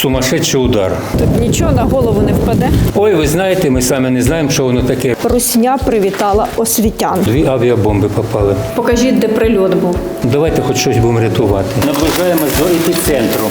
Сумасшедший удар. Тут нічого на голову не впаде. Ой, ви знаєте, ми самі не знаємо, що воно таке. Русня привітала освітян. Дві авіабомби попали. Покажіть, де прильот був. Давайте хоч щось будемо рятувати. Наближаємось до епіцентру.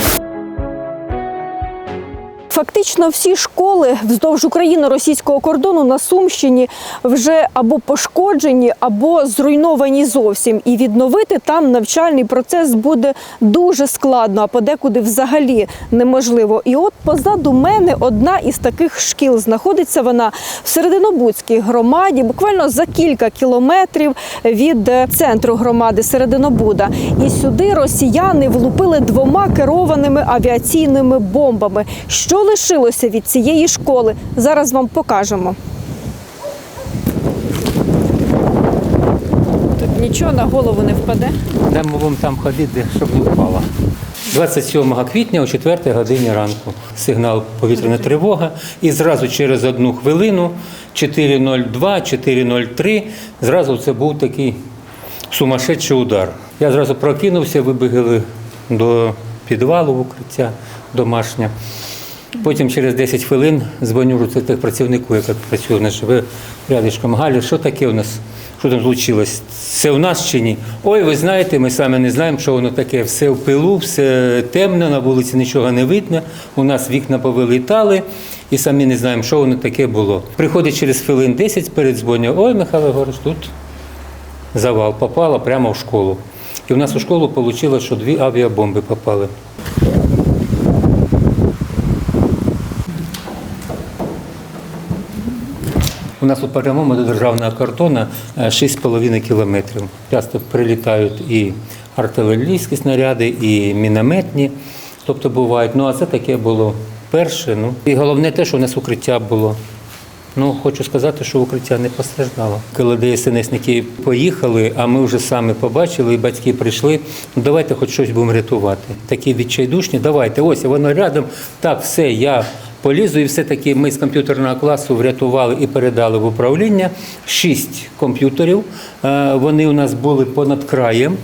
Фактично всі школи вздовж україно-російського кордону на Сумщині вже або пошкоджені, або зруйновані зовсім. І відновити там навчальний процес буде дуже складно, а подекуди взагалі неможливо. І от позаду мене одна із таких шкіл знаходиться вона в Серединобудській громаді, буквально за кілька кілометрів від е, центру громади Серединобуда. І сюди росіяни влупили двома керованими авіаційними бомбами. Що лишилося від цієї школи? Зараз вам покажемо. Тут нічого на голову не впаде. Дамо вам там ходити, щоб не впало. 27 квітня о 4 годині ранку сигнал повітряна тривога. І зразу через одну хвилину 4.02, 4.03, зразу це був такий сумасшедший удар. Я зразу прокинувся, вибігли до підвалу в укриття домашнє. Потім через 10 хвилин дзвоню працівнику, яка працює в нас живе рядишком. Галя, що таке у нас? Що там случилось? Це у нас чи ні? Ой, ви знаєте, ми самі не знаємо, що воно таке. Все в пилу, все темно, на вулиці нічого не видно. У нас вікна повилітали і самі не знаємо, що воно таке було. Приходить через хвилин 10, передзвонює, ой, Михайло Ігорович, тут завал попала прямо в школу. І у нас у школу вийшло, що дві авіабомби попали. У нас у прямому до державного кордону е, 6,5 кілометрів. Часто прилітають і артилерійські снаряди, і мінометні, тобто бувають. Ну а це таке було перше. Ну і головне те, що у нас укриття було. Ну, хочу сказати, що укриття не постраждало. Коли ДСНСники поїхали, а ми вже самі побачили, і батьки прийшли. Ну давайте хоч щось будемо рятувати. Такі відчайдушні, давайте, ось воно рядом. Так, все, я полізу, і все-таки ми з комп'ютерного класу врятували і передали в управління шість комп'ютерів. Е, Вони у нас були понад краєм,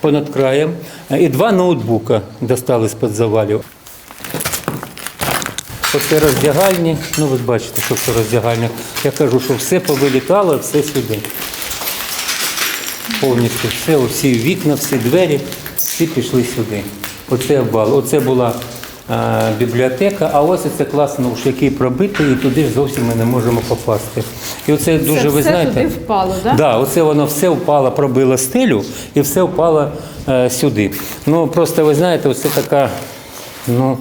понад краєм, Е, і два ноутбука достали з-під завалів. Оце роздягальні. Ну, ви бачите, що це роздягальня. Я кажу, що все повилітало, все сюди. Повністю все, всі вікна, всі двері, всі пішли сюди. Оце обвал. Оце була бібліотека, а ось це клас науш, який пробитий, і туди ж зовсім ми не можемо попасти. І оце дуже, ви знаєте. впало, Так, да, оце воно все впало, пробило стелю і все впало е, сюди. Ну просто ви знаєте, оце така, ну,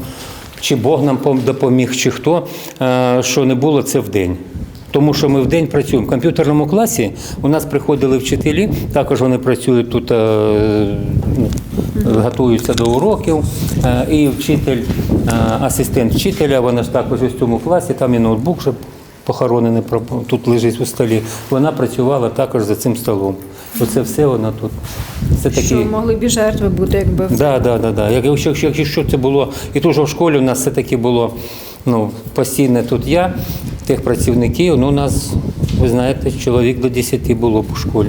чи Бог нам допоміг, чи хто, е, що не було це в день. Тому що ми в день працюємо. В комп'ютерному класі у нас приходили вчителі, також вони працюють тут, е, готуються до уроків. Е, І вчитель, е, асистент вчителя, вона ж також в цьому класі, там і ноутбук, щоб похоронений тут лежить у столі. Вона працювала також за цим столом. Оце все вона тут. Це такі. Що могли б і жертви бути, якби Да, да, да, да. Як- Якщо, якщо, якщо це було, і тут же в школі у нас все таки було ну, постійно тут я, тих працівників, ну у нас, ви знаєте, чоловік до 10 було б у школі.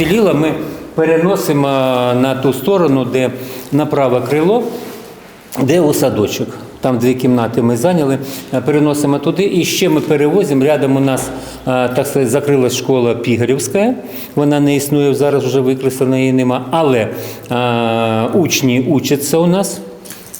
Ціліла ми переносимо на ту сторону, де на праве крило, де у садочок. Там дві кімнати ми зайняли, е, переносимо туди. І ще ми перевозимо. Рядом у нас, е, так сказати, закрилась школа Пігарівська. Вона не існує, зараз вже викреслена, її нема. Але а, учні учаться у нас.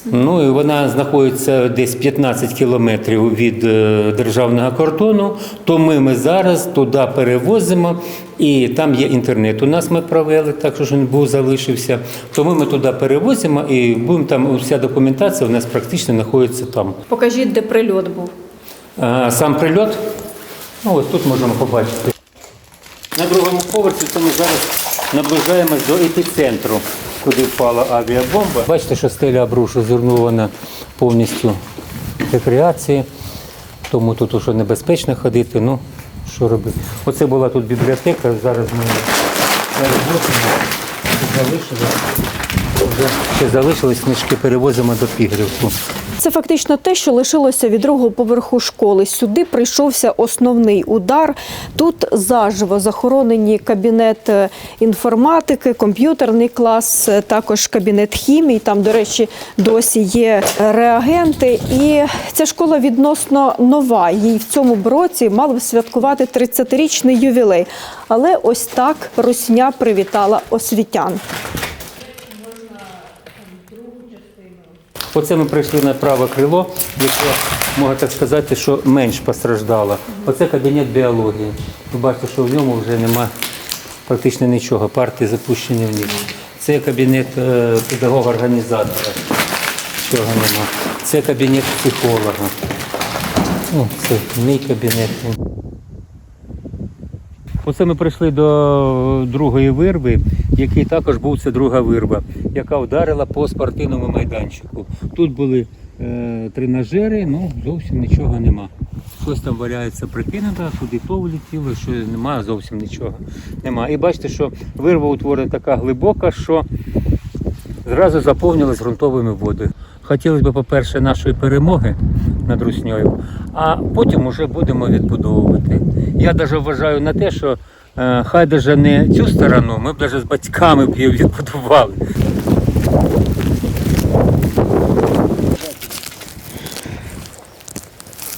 Ну і вона знаходиться десь 15 кілометрів від е, державного кордону. То ми, ми зараз туди перевозимо, і там є інтернет. У нас ми провели, так що він був залишився. Тому ми туди перевозимо і будемо там. Вся документація у нас практично знаходиться там. покажіть, де прильот був. А, Сам прильот, ну ось тут можемо побачити. На другому поверсі це ми зараз наближаємось до епіцентру, куди впала авіабомба. Бачите, що стеля брушу зруйнована повністю рекреації, тому тут уже небезпечно ходити. Ну, що робити? Оце була тут бібліотека, зараз ми перевозимо, залишилось. Вже ще залишились книжки, перевозимо до Пігрівку. Це фактично те, що лишилося від другого поверху школи. Сюди прийшовся основний удар. Тут заживо захоронені кабінет е, інформатики, комп'ютерний клас, е, також кабінет хімії. Там, до речі, досі є реагенти. І ця школа відносно нова. Їй в цьому році мали б святкувати 30-річний ювілей. Але ось так Русня привітала освітян. Оце ми прийшли на праве крило, яке, можна так сказати, що менш постраждало. Оце кабінет біології. Ви бачите, що в ньому вже нема практично нічого, парти запущені в вниз. Це кабінет е, педагога-організатора. Цього нема. Це кабінет психолога. Ну, це мій кабінет. Оце ми прийшли до другої вирви, який також був це друга вирва, яка вдарила по спортивному майданчику. Тут були е, тренажери, ну зовсім нічого нема. Щось там валяється прикинуто, туди то влетіло, що немає зовсім нічого. Нема. І бачите, що вирва утворена така глибока, що зразу заповнилась ґрунтовими водою. Хотілося б, по-перше, нашої перемоги над Руснею, а потім вже будемо відбудовувати. Я навіть вважаю на те, що Е, хай даже не цю сторону, ми б навіть з батьками б її відбудували.